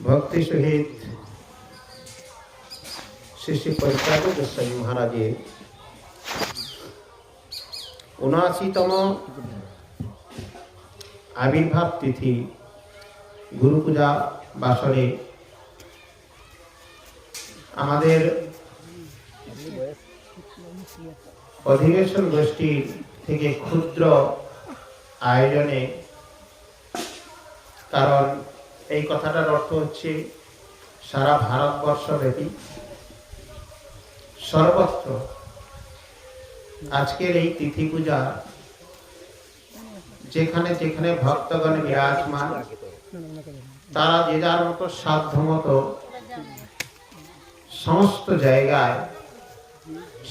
ভক্তি সহিত শ্রী শ্রী পরিত্রাগ গোস্বামী মহারাজের উনআশিতম আবির্ভাব তিথি গুরু পূজা বাসরে আমাদের অধিবেশন গোষ্ঠী থেকে ক্ষুদ্র আয়োজনে কারণ এই কথাটার অর্থ হচ্ছে সারা ভারতবর্ষব্যাপী সর্বত্র আজকের এই তিথি পূজা যেখানে যেখানে ভক্তগণ বিরাজমান, তারা যে যার মতো সাধ্য মতো সমস্ত জায়গায়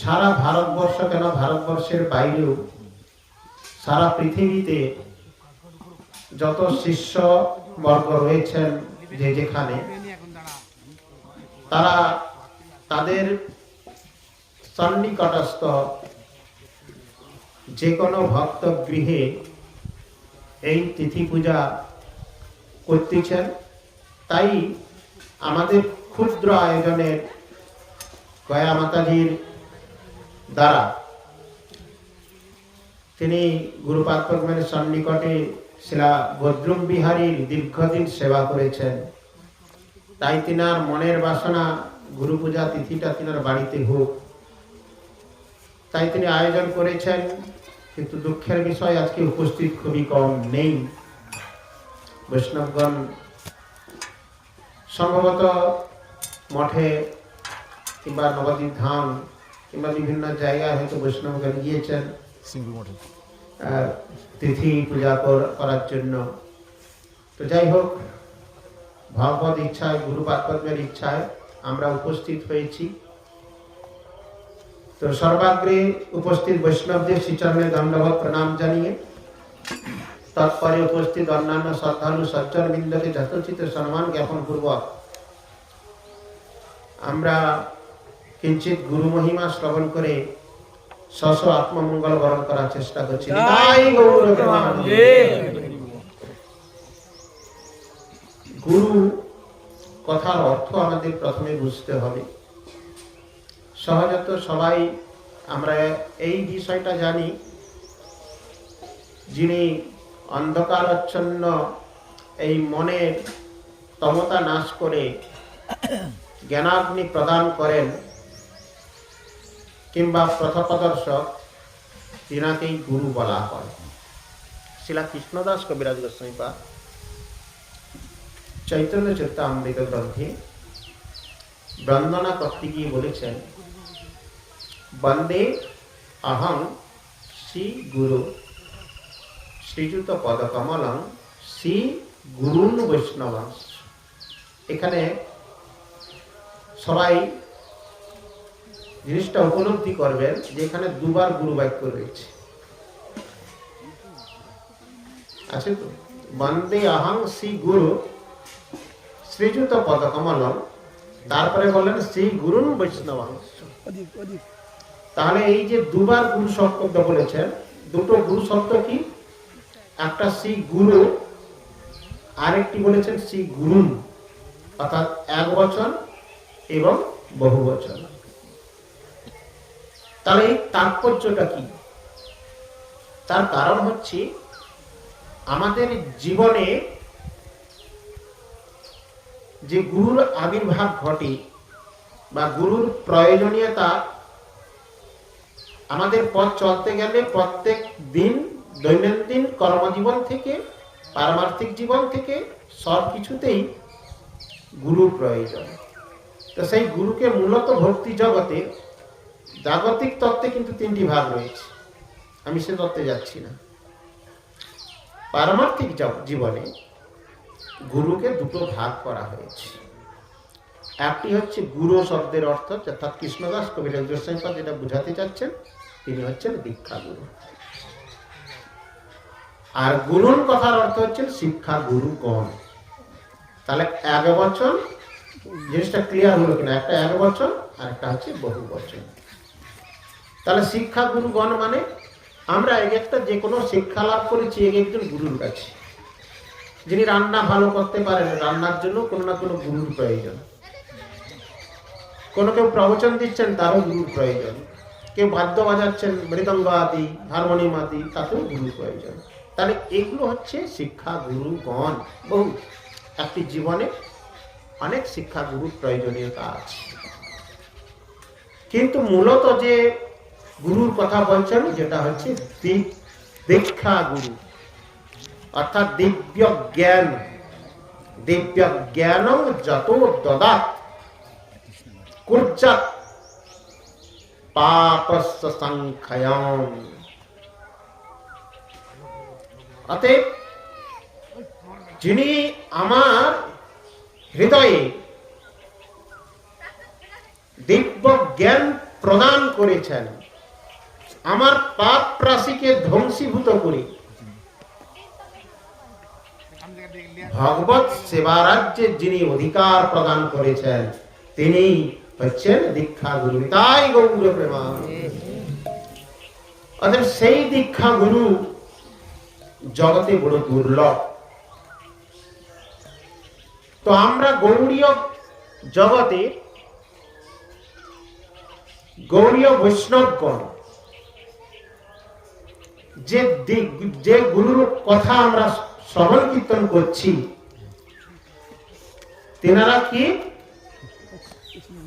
সারা ভারতবর্ষ কেন ভারতবর্ষের বাইরেও সারা পৃথিবীতে যত শিষ্য বর্গ রয়েছেন যে যেখানে, তারা তাদের সন্নিকটস্থ যে কোনো ভক্ত গৃহে এই তিথি পূজা করতেছেন। তাই আমাদের ক্ষুদ্র আয়োজনের গয়া মাতাজির দ্বারা তিনি গুরুপাদ সন্নিকটে শিলা বদ্রুম বিহারীর দীর্ঘদিন সেবা করেছেন। তাই তিনার মনের বাসনা গুরু পূজা তিথিটা তিনার বাড়িতে হোক। তাই তিনি আয়োজন করেছেন, কিন্তু দুঃখের বিষয় আজকে উপস্থিত খুবই কম নেই। বৈষ্ণবগণ সম্ভবত মঠে কিংবা নবদ্বীপ ধাম কিংবা বিভিন্ন জায়গায় হয়তো বৈষ্ণবগণ গিয়েছেন। তিথি পূজা করার জন্য। তো যাই হোক, ভগবত ইচ্ছায় গুরুপাদ পদ্মের ইচ্ছায় আমরা উপস্থিত হয়েছি। তো সর্বাগ্রে উপস্থিত বৈষ্ণবদের শ্রীচরণে দণ্ডবত প্রণাম জানিয়ে, তৎপরে উপস্থিত অন্যান্য শ্রদ্ধালু সজ্জন বৃন্দকে যথোচিত সম্মান জ্ঞাপন পূর্বক আমরা কিঞ্চিত গুরু মহিমা শ্রবণ করে স্ব আত্মমঙ্গল বরণ করার চেষ্টা করছি। গুরু কথার অর্থ আমাদের প্রথমে বুঝতে হবে। সহজত সবাই আমরা এই বিষয়টা জানি। যিনি অন্ধকারাচ্ছন্ন এই মনের তমতা নাশ করে জ্ঞানাগ্নি প্রদান করেন কিংবা প্রথপদর্শক তিনাকেই গুরু বলা হয়। শিলা কৃষ্ণদাস কবিরাজ গোস্বামীপা চৈতন্য চৈতামৃত গ্রন্থে বন্দনা করতে গিয়ে বলেছেন, বন্দে অহং শ্রী গুরু শ্রীযুত পদকমলং শ্রী গুরুন বৈষ্ণব। এখানে সবাই জিনিসটা উপলব্ধি করবেন যে এখানে দুবার গুরু বাক্য রয়েছে। আছে তো? বন্দে অহং শ্রী গুরু, শ্রীযুত পদকমল তারপরে বলেন শ্রী গুরুন বৈষ্ণব। তাহলে এই যে দুবার গুরু শব্দ বলেছেন, দুটো গুরু শব্দ কি? একটা শ্রী গুরু, আরেকটি বলেছেন শ্রী গুরুন, অর্থাৎ এক বচন এবং বহু বচন তাহলে এই তাৎপর্যটা কি? তার কারণ হচ্ছে আমাদের জীবনে যে গুরুর আবির্ভাব ঘটে বা গুরুর প্রয়োজনীয়তা আমাদের পথ চলতে গেলে প্রত্যেক দিন, দৈনন্দিন কর্মজীবন থেকে, পারমার্থিক জীবন থেকে সব কিছুতেই গুরু প্রয়োজন। তো সেই গুরুকে মূলত ভক্তি জগতে জাগতিক তত্ত্বে কিন্তু তিনটি ভাগ রয়েছে। আমি সে তত্ত্বে যাচ্ছি না। পারমার্থিক জীবনে গুরুকে দুটো ভাগ করা হয়েছে। একটি হচ্ছে গুরু শব্দের অর্থ, অর্থাৎ কৃষ্ণদাস কবিরাজ গোস্বামীপাদ যেটা বুঝাতে চাচ্ছেন, তিনি হচ্ছেন দীক্ষা গুরু আর গুরুন কথার অর্থ হচ্ছে শিক্ষা গুরু গণ। তাহলে এক বছর জিনিসটা ক্লিয়ার হলো কিনা? একটা এক বছর আর একটা হচ্ছে বহু বছর তাহলে শিক্ষা গুরুগণ মানে আমরা এক একটা যে কোনো শিক্ষা লাভ করেছি এক একজন গুরুর কাছে। যিনি রান্না ভালো করতে পারেন, রান্নার জন্য কোনো না কোনো গুরুর প্রয়োজন। কোনো কেউ প্রবচন দিচ্ছেন, তারও গুরুর প্রয়োজন। কেউ বাদ্য বাজাচ্ছেন মৃদঙ্গ আদি হারমোনিয়াম আদি তাতেও গুরুর প্রয়োজন। তাহলে এগুলো হচ্ছে শিক্ষা গুরুগণ। বহু, একটি জীবনে অনেক শিক্ষা গুরুর প্রয়োজনীয়তা আছে। কিন্তু মূলত যে গুরুর কথা বলছেন, যেটা হচ্ছে দিক- দীক্ষা গুরু। অর্থাৎ দিব্য জ্ঞান। দিব্য জ্ঞান যত সংখ্যায়ম অতএব, যিনি আমার হৃদয়ে দিব্য জ্ঞান প্রদান করেছেন আমার পাপ রাশিকে ধ্বংসীভূত করি। ভগবত সেবারাজ্যের যিনি অধিকার প্রদান করেছেন, তিনি হচ্ছেন দীক্ষা গুরু তাই গৌর প্রেমা সেই দীক্ষা গুরু জগতে বড় দুর্লভ। তো আমরা গৌরীয় জগতে গৌরীয় বৈষ্ণবগণ যে যে গুরুর কথা আমরা শ্রবণ কীর্তন করছি, তেনারা কি?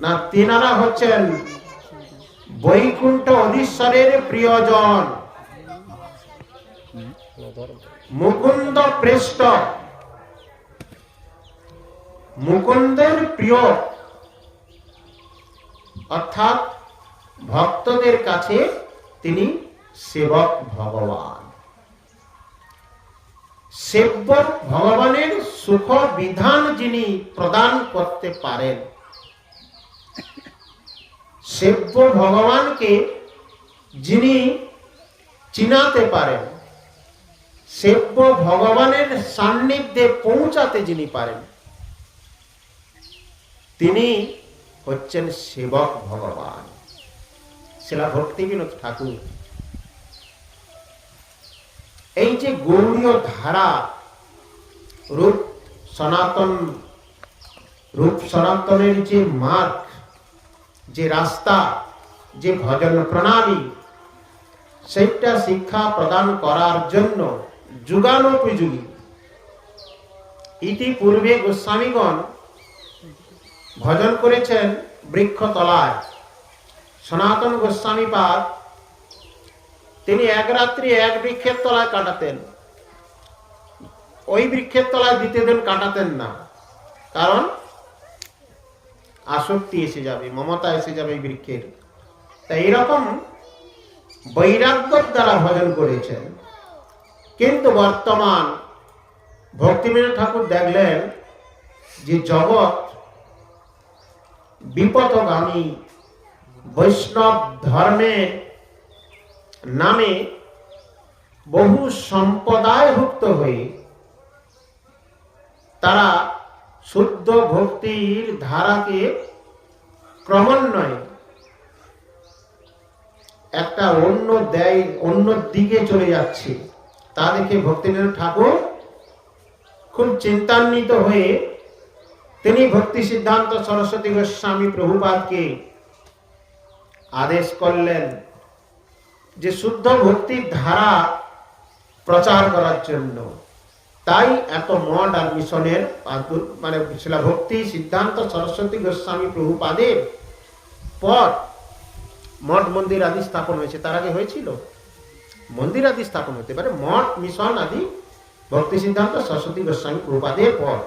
না, তেনারা হচ্ছেন বৈকুণ্ঠ অধীশ্বরের প্রিয়জন। মুকুন্দ প্রেষ্ট মুকুন্দের প্রিয়, অর্থাৎ ভক্তদের কাছে তিনি সেবক ভগবান। সেবক ভগবানের সুখ বিধান যিনি প্রদান করতে পারেন, সেব্য ভগবানকে যিনি চিনাতে পারেন, সেব্য ভগবানের সান্নিধ্যে পৌঁছাতে যিনি পারেন, তিনি হচ্ছেন সেবক ভগবান। শিলা ভক্তি বিনোদ ঠাকুর। এই যে গৌরীয় ধারা রূপ সনাতন, রূপ সনাতনের যে মার্গ, যে রাস্তা, যে ভজন প্রণালী, সেইটা শিক্ষা প্রদান করার জন্য যুগানোপযোগী। ইতিপূর্বে গোস্বামীগণ ভজন করেছেন বৃক্ষতলায়। সনাতন গোস্বামী পাদ তিনি এক রাত্রি এক বৃক্ষের তলায় কাটাতেন। ওই বৃক্ষের তলায় দ্বিতীয় দিন কাটাতেন না। কারণ আসক্তি এসে যাবে, মমতা এসে যাবে এই বৃক্ষের। তাই এরকম বৈরাগ্যর দ্বারা ভজন করেছেন। কিন্তু বর্তমান ভক্তিবিনোদ ঠাকুর দেখলেন যে জগৎ বিপথগামী বৈষ্ণব ধর্মের নামে বহু সম্প্রদায়ভুক্ত হয়ে তারা শুদ্ধ ভক্তির ধারাকে ক্রমান্বয়ে একটা অন্য দেয়, অন্য দিকে চলে যাচ্ছে। তা দেখে ভক্তিবিনোদ ঠাকুর খুব চিন্তান্বিত হয়ে তিনি ভক্তি সিদ্ধান্ত সরস্বতী গোস্বামী প্রভুপাদকে আদেশ করলেন যে শুদ্ধ ভক্তির ধারা প্রচার করার জন্য। তাই এত মঠ আর মিশনের মানে শিলা ভক্তি, সিদ্ধান্ত, সরস্বতী গোস্বামী প্রভুপাদের পর মঠ মন্দির আদি স্থাপন হয়েছে। তার আগে হয়েছিল? মন্দির আদি স্থাপন হতে পারে। মঠ, মিশন আদি, ভক্তি সিদ্ধান্ত, সরস্বতী গোস্বামী প্রভুপাদের পর।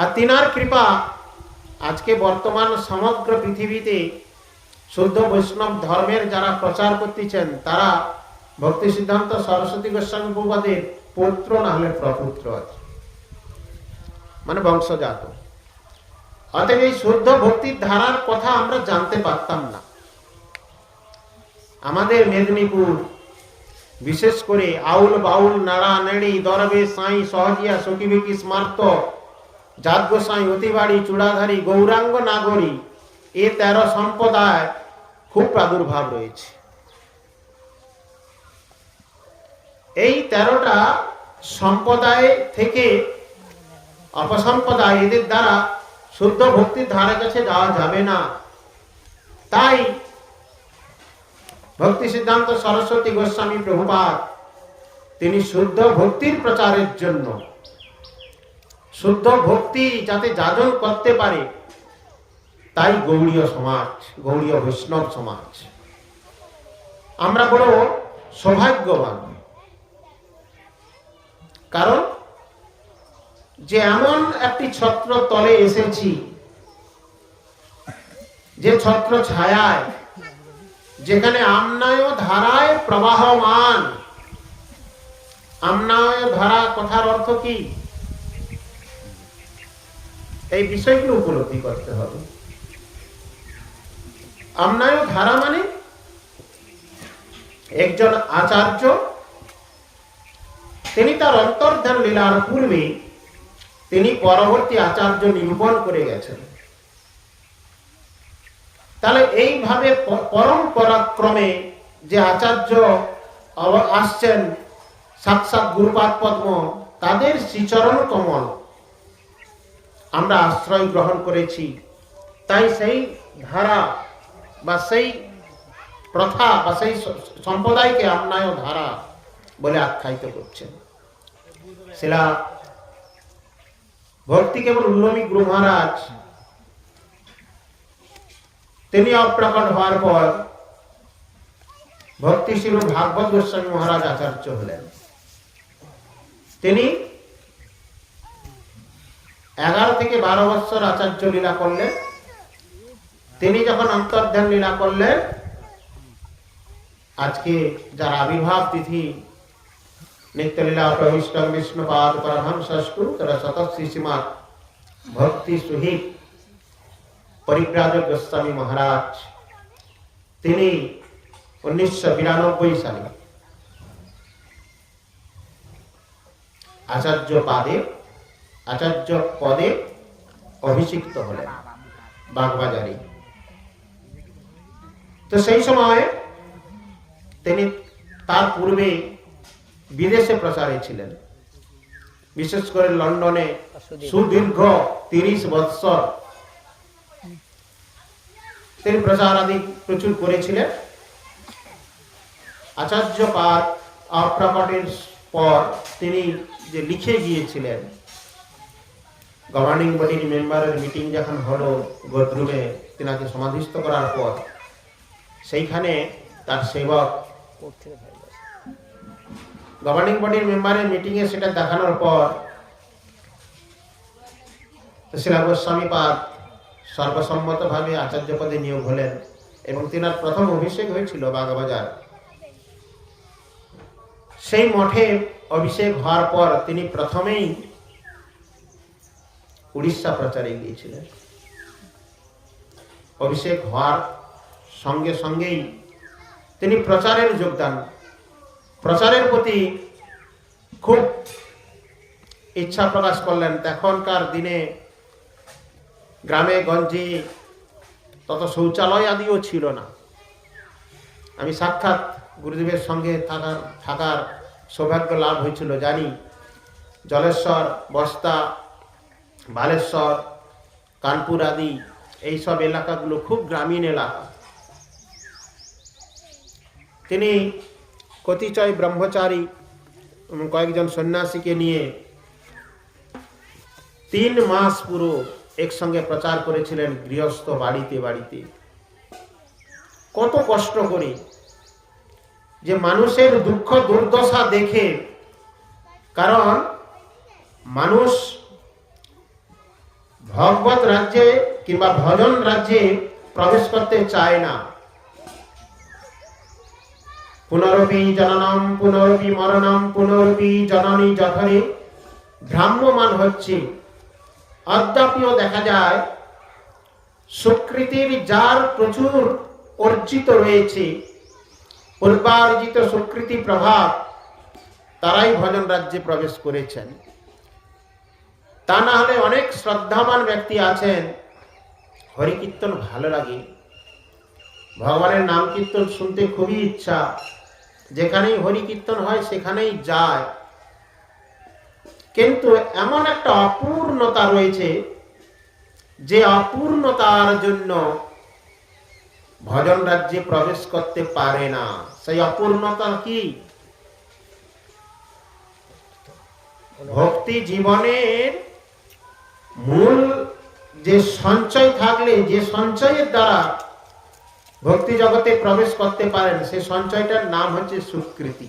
আর তিনার কৃপা আজকে বর্তমান সমগ্র পৃথিবীতে শুদ্ধ বৈষ্ণব ধর্মের যারা প্রচার করতেছেন, তারা ভক্তি সিদ্ধান্ত সরস্বতী গোস্বামী প্রভুপাদের পুত্র না হলে প্রপুত্র আছে। মানে বংশজাত। অতএব এই শুদ্ধ ভক্তির ধারার কথা আমরা জানতে পারতাম না। আমাদের মেদিনীপুর, বিশেষ করে আউল বাউল, নাড়া নেড়ি, দরবে সাই, সহজিয়া সকিবিকি স্মার্ত, জাত গোসাই, অতিবাড়ি, চূড়াধারী, গৌরাঙ্গ নাগরী এ তেরো সম্প্রদায় খুব প্রাদুর্ভাব রয়েছে। এই তেরোটা সম্প্রদায় থেকে অপসম্প্রদায় এদের দ্বারা শুদ্ধ ভক্তির ধারে কাছে যাওয়া যাবে না। তাই ভক্তি সিদ্ধান্ত সরস্বতী গোস্বামী প্রভুপাদ, তিনি শুদ্ধ ভক্তির প্রচারের জন্য, শুদ্ধ ভক্তি যাতে যাজন করতে পারে তাই গৌড়ীয় সমাজ, গৌড়ীয় বৈষ্ণব সমাজ। আমরা বড় সৌভাগ্যবান। কারণ যে এমন একটি ছত্র তলে এসেছি, যে ছত্র ছায়ায়, যেখানে আমনায় ধারায় প্রবাহমান। আমনায় ধারা কথার অর্থ কি? এই বিষয়গুলো উপলব্ধি করতে হবে। আমনায় ধারা মানে একজন আচার্য, তিনি তার অন্তর্ধান লীলার পূর্বে তিনি পরবর্তী আচার্য নিরূপণ করে গেছেন। তাহলে এইভাবে পরম্পরাক্রমে যে আচার্য আসছেন, সাক্ষাৎ গুরুপাদ পদ্ম, তাদের শ্রীচরণ কমল। আমরা আশ্রয় গ্রহণ করেছি, তাই সেই ধারা বা সেই প্রথা বা সেই সম্প্রদায়কে আমনায় ধারা বলে আখ্যায়িত করছেন। শিলা ভক্তি কেবল উল্লমী গুরু মহারাজ, তিনি অপ্রকট হওয়ার পর ভক্তি শিল ভাগবত গোস্বামী মহারাজ আচার্য হলেন। তিনি এগারো থেকে বারো বছর আচার্য লীলা করলেন। তিনি যখন অন্তর্ধান লীলা করলেন, আজকে যার আবির্ভাব তিথি নিত্যলীলা প্রবিষ্ট বিষ্ণুপাদ পরমহংসস্তু তারা শতশ্রী সীমা ভক্তি সুহিত পরিব্রাজক গোস্বামী মহারাজ, তিনি উনিশশো বিরানব্বই সালে আচার্য পাদে, আচার্য পদে অভিষিক্ত হলেন বাগবাজারে। তো সেই সময় তিনি তার পূর্বে বিদেশে প্রচারে ছিলেন। বিশেষ করে লন্ডনে সুদীর্ঘ তিরিশ বৎসর তিনি প্রচার আদি প্রচুর করেছিলেন। আচার্য পাদ অপ্রকটের পর তিনি যে লিখে গিয়েছিলেন গভর্নিং বডির মেম্বারের মিটিং যখন হলো গোদরুমে তিনাকে সমাধিস্থ করার পর সেইখানে তার সেবক গভর্নিং বডির মেম্বারের মিটিংয়ে সেটা দেখানোর পর শিলা গোস্বামী পাদ সর্বসম্মতভাবে আচার্য পদে নিয়োগ হলেন এবং তিনার প্রথম অভিষেক হয়েছিল বাগবাজার সেই মঠে অভিষেক হওয়ার পর তিনি প্রথমেই উড়িষ্যা প্রচারে গিয়েছিলেন। অভিষেক হওয়ার সঙ্গে সঙ্গেই তিনি প্রচারের যোগদান। প্রচারের প্রতি খুব ইচ্ছা প্রকাশ করলেন। তখনকার দিনে গ্রামে, গঞ্জে তত শৌচালয় আদিও ছিল না। আমি সাক্ষাৎ গুরুদেবের সঙ্গে থাকার থাকার সৌভাগ্য লাভ হয়েছিল জানি। জলেশ্বর, বস্তা, বালেশ্বর, কানপুর আদি, এইসব এলাকাগুলো খুব গ্রামীণ এলাকা। তিনি কতিচয় ব্রহ্মচারী কয়েকজন সন্ন্যাসীকে নিয়ে তিন মাস পুরো একসঙ্গে প্রচার করেছিলেন গৃহস্থ বাড়িতে বাড়িতে। কত কষ্ট করে যে মানুষের দুঃখ দুর্দশা দেখে, কারণ মানুষ ভগবত রাজ্যে কিংবা ভজন রাজ্যে প্রবেশ করতে চায় না। পুনরপি জননম, পুনরপি মরণম, পুনরপি জননী যথরে ভ্রাম্যমান হচ্ছে। অদ্যাপিও দেখা যায়, সুকৃতির যার প্রচুর অর্জিত রয়েছে, পূর্বার্জিত সুকৃতি প্রভাব, তারাই ভজন রাজ্যে প্রবেশ করেছেন। তা না হলে অনেক শ্রদ্ধাবান ব্যক্তি আছেন। হরিকীর্তন ভালো লাগে। ভগবানের নাম কীর্তন শুনতে খুবই ইচ্ছা। যেখানেই হরি কীর্তন হয়, সেখানেই যায়। কিন্তু এমন একটা অপূর্ণতা রয়েছে যে অপূর্ণতার জন্য ভজন রাজ্যে প্রবেশ করতে পারে না। সেই অপূর্ণতা কি? ভক্তি জীবনের মূল যে সঞ্চয় থাকলে, যে সঞ্চয়ের দ্বারা ভক্তি জগতে প্রবেশ করতে পারেন, সে সঞ্চয়টার নাম হচ্ছে সুকৃতি।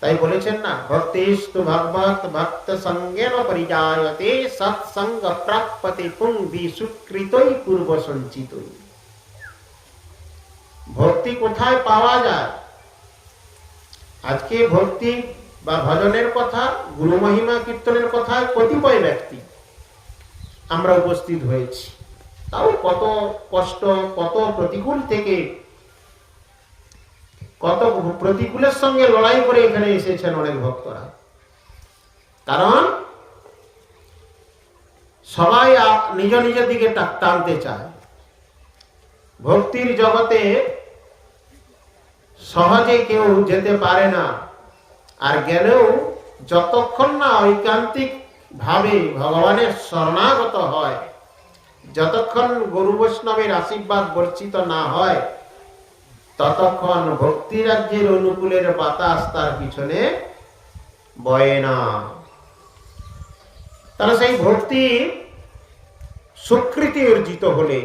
তাই বলেছেন না, ভক্তিস্তু ভগবত ভক্ত সঙ্গেন পরিজায়তে সৎসঙ্গ প্রাপ্যতে পুংদি সুকৃতই পূর্ব সঞ্চিতই ভক্তি কোথায় পাওয়া যায়? আজকে ভক্তি বা ভজনের কথা গুরু মহিমা কীর্তনের কথা কতিপয় ব্যক্তি আমরা উপস্থিত হয়েছি। তাও কত কষ্ট, কত প্রতিকূল থেকে কত প্রতিকূলের সঙ্গে লড়াই করে এখানে এসেছেন অনেক ভক্তরা। কারণ সবাই নিজ নিজের দিকে টানতে চায়। ভক্তির জগতে সহজে কেউ যেতে পারে না। আর গেলেও যতক্ষণ না ঐকান্তিক ভাবে ভগবানের শরণাগত হয় যতক্ষণ গরু বৈষ্ণবের আশীর্বাদ বর্ষিত না হয়, ততক্ষণ ভক্তি রাজ্যের অনুকূলের বাতাস তার পিছনে বয়ে না। তাহলে সেই ভক্তি স্বীকৃতি অর্জিত হলে,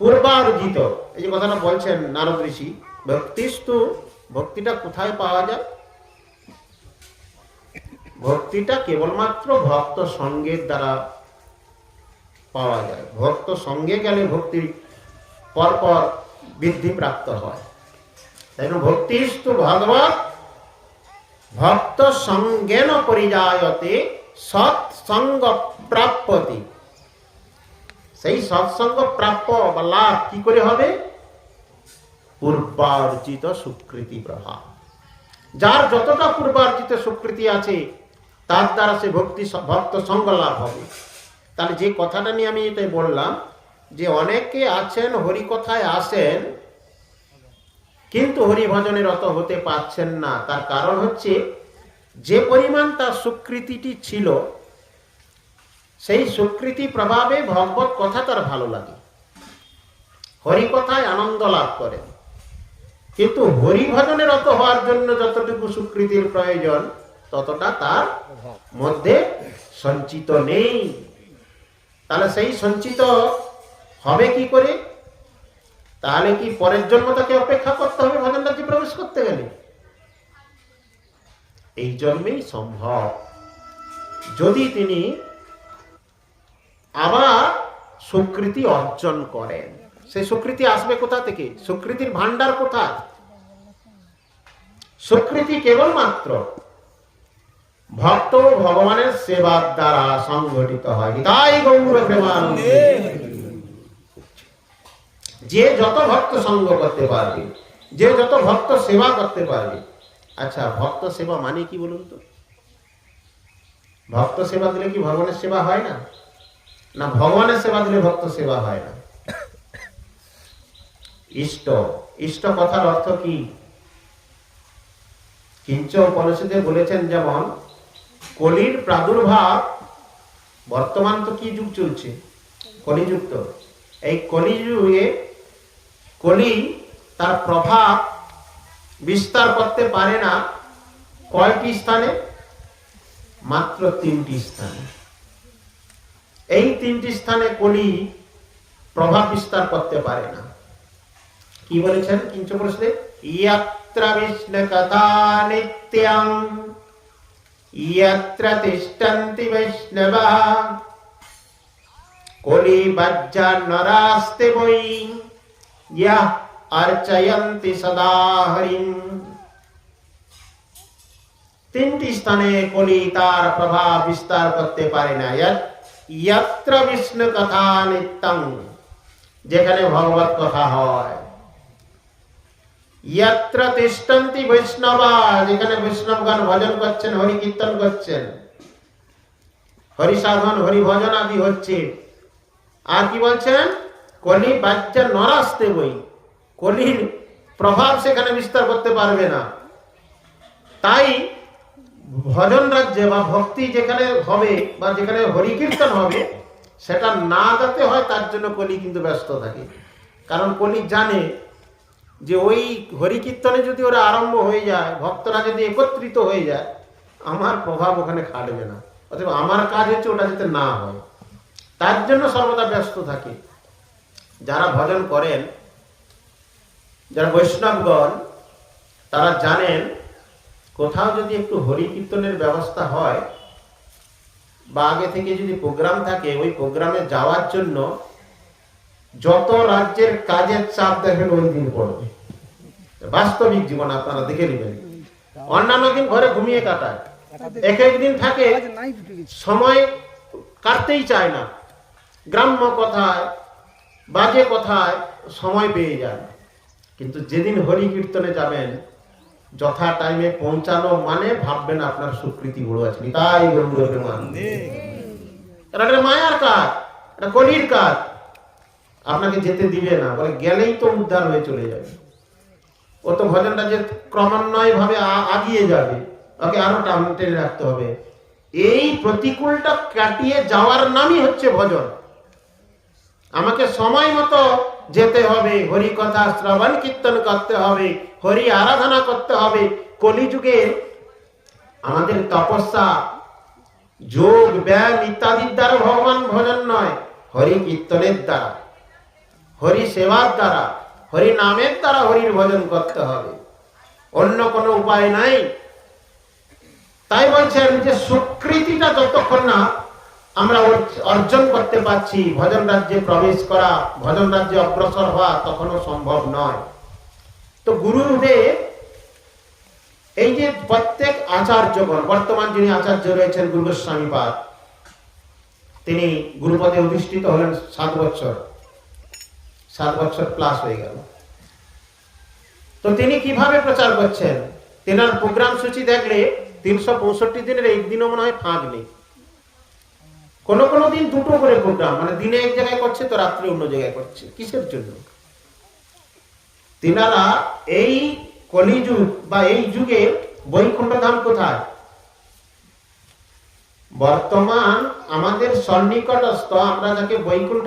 পূর্বার্জিত, এই যে কথাটা বলছেন নারদ ঋষি, ভক্তিস্তু, ভক্তিটা কোথায় পাওয়া যায়? ভক্তিটা কেবলমাত্র ভক্ত সঙ্গের দ্বারা পাওয়া যায়। ভক্ত সঙ্গে গেলে ভক্তি পরপর বৃদ্ধি প্রাপ্ত হয়। তাই ভক্তিস্তু ভগবত, ভক্ত সঙ্গেন পরিজায়তে সৎসঙ্গ প্রাপ্যতি। সেই সৎসঙ্গ প্রাপ্য বা লাভ কি করে হবে? পূর্বার্জিত সুকৃতি প্রভাব। যার যতটা পূর্বার্জিত সুকৃতি আছে, তার দ্বারা সে ভক্তি ভক্ত সঙ্গ লাভ হবে। তাহলে যে কথাটা নিয়ে আমি এটাই বললাম যে অনেকে আছেন হরিকথায় আসেন কিন্তু হরিভজনের অত হতে পারছেন না। তার কারণ হচ্ছে যে পরিমাণ তার স্বীকৃতিটি ছিল সেই স্বীকৃতি প্রভাবে ভগবত কথা তার ভালো লাগে। হরিকথায় আনন্দ লাভ করেন কিন্তু হরিভজনের অত হওয়ার জন্য যতটুকু স্বীকৃতির প্রয়োজন ততটা তার মধ্যে সঞ্চিত নেই। তাহলে সেই সঞ্চিত হবে কি করে? তাহলে কি পরের জন্ম তাকে অপেক্ষা করতে হবে ভজন রাজ্যে প্রবেশ করতে গেলে? এই জন্মেই সম্ভব। যদি তিনি আবার স্বীকৃতি অর্জন করেন সেই স্বীকৃতি আসবে কোথা থেকে? স্বীকৃতির ভান্ডার কোথায়? স্বীকৃতি কেবলমাত্র ভক্ত ভগবানের সেবার দ্বারা সংগঠিত হয়। তাই গৌর যে যত ভক্ত সঙ্গ করতে পারবে, যে যত ভক্ত সেবা করতে পারবে আচ্ছা ভক্ত সেবা মানে কি বলুন তো? ভক্ত সেবা দিলে কি ভগবানের সেবা হয় না? না, ভগবানের সেবা দিলে ভক্ত সেবা হয় না। ইষ্ট ইষ্ট কথার অর্থ কি? কিঞ্চ উপনিষদে বলেছেন যেমন কলির প্রাদুর্ভাব, বর্তমান তো কি যুগ চলছে? কলিযুক্ত এই কলিযুগে কলি তার প্রভাব বিস্তার করতে পারে না। কয়টি স্থানে? মাত্র তিনটি স্থানে। এই তিনটি স্থানে কলি প্রভাব বিস্তার করতে পারে না। কি বলেছেন কিঞ্চ প্রশ্নে ইয়াত্র বিষ্ণু কথা নিত্যং ইয়াত্র তিষ্ঠন্তি বৈষ্ণবা কলি বজ্জা নরাস্তে বই ইয়া অর্চয়ন্তি সদা হরিম তিনটি স্থানে কলি তার প্রভাব বিস্তার করতে পারে না ইয়াত- ইয়াত্র বিষ্ণু কথা নিত্যং যেখানে ভগবত কথা হয় ইয়াত্র তিষ্ঠন্তি বৈষ্ণবা যেখানে বৈষ্ণবগণ ভজন করছেন হরি কীর্তন করছেন। হরি সাধন হরি ভজন আদি হচ্ছে। আর কি বলছেন? কলি বাচ্চা নরাস্তে বই কলির প্রভাব সেখানে বিস্তার করতে পারবে না। তাই ভজন রাজ্যে বা ভক্তি যেখানে হবে বা যেখানে হরিকীর্তন হবে, সেটা না যাতে হয়, তার জন্য কলি কিন্তু ব্যস্ত থাকে। কারণ কলি জানে যে ওই হরিকীর্তনে যদি ওরা আরম্ভ হয়ে যায়, ভক্তরা যদি একত্রিত হয়ে যায়, আমার প্রভাব ওখানে খাটবে না। অথবা আমার কাজ হচ্ছে ওটা যাতে না হয়। তার জন্য সর্বদা ব্যস্ত থাকে। যারা ভজন করেন, যারা বৈষ্ণবগণ, তারা জানেন, কোথাও যদি একটু হরি কীর্তনের ব্যবস্থা হয়, বা আগে থেকে যদি প্রোগ্রাম থাকে, ওই প্রোগ্রামে যাওয়ার জন্য যত রাজ্যের কাজের চাপ দেখেন ওই দিন পড়বে। বাস্তবিক জীবন আপনারা দেখে নেবেন। অন্যান্য দিন ঘরে ঘুমিয়ে কাটায়। এক এক দিন থাকে, সময় কাটতেই চায় না। গ্রাম্য কথায়, বাজে কথায় সময় পেয়ে যান কিন্তু যেদিন হরি কীর্তনে যাবেন, যথা টাইমে পৌঁছানো মানে ভাববেন আপনার স্বীকৃতি বড় আছে তাই মায়ার কাজ, এটা কলির কাজ। আপনাকে যেতে দিবে না, বলে গেলেই তো উদ্ধার হয়ে চলে যাবে। ও তো ভজনটা যে ক্রমান্বয়ে ভাবে আগিয়ে যাবে, ওকে আরও টান টেনে রাখতে হবে। এই প্রতিকূলটা কাটিয়ে যাওয়ার নামই হচ্ছে ভজন। আমাকে সময় মতো যেতে হবে, হরি কথা শ্রবণ কীর্তন করতে হবে, হরি আরাধনা করতে হবে। কলিযুগে আমাদের তপস্যা, যোগ, ব্যায়াম ইত্যাদির দ্বারা ভগবান ভজন নয়, হরি কীর্তনের দ্বারা। হরি সেবার দ্বারা, হরি নামের দ্বারা হরির ভজন করতে হবে। অন্য কোনো উপায় নাই। তাই বলছেন যে সুকৃতিটা যতক্ষণ না আমরা অর্জন করতে পারছি, ভজন রাজ্যে প্রবেশ করা, ভজন রাজ্যে অগ্রসর হওয়া তখনও সম্ভব নয়। তো গুরুদেব, এই যে প্রত্যেক আচার্যগণ, বর্তমান যিনি আচার্য রয়েছেন গুরু গোস্বামী তিনি গুরুপদে অধিষ্ঠিত হলেন সাত বছর। সাত বছর প্লাস হয়ে গেল। তো তিনি কীভাবে প্রচার করছেন? তেনার প্রোগ্রাম সূচি দেখলে তিনশো পঁয়ষট্টি দিনের একদিনও মনে হয় ফাঁক নেই। কোন কোন দিন দুটো করে প্রোগ্রাম মানে দিনে এক জায়গায় করছে তো রাত্রে অন্য জায়গায় করছে। কিসের জন্য? তিনারা এই কলিযুগ বা এই যুগে বৈকুণ্ঠ ধাম কোথায়? বর্তমান আমাদের সন্নিকটস্থ, আমরা যাকে বৈকুণ্ঠ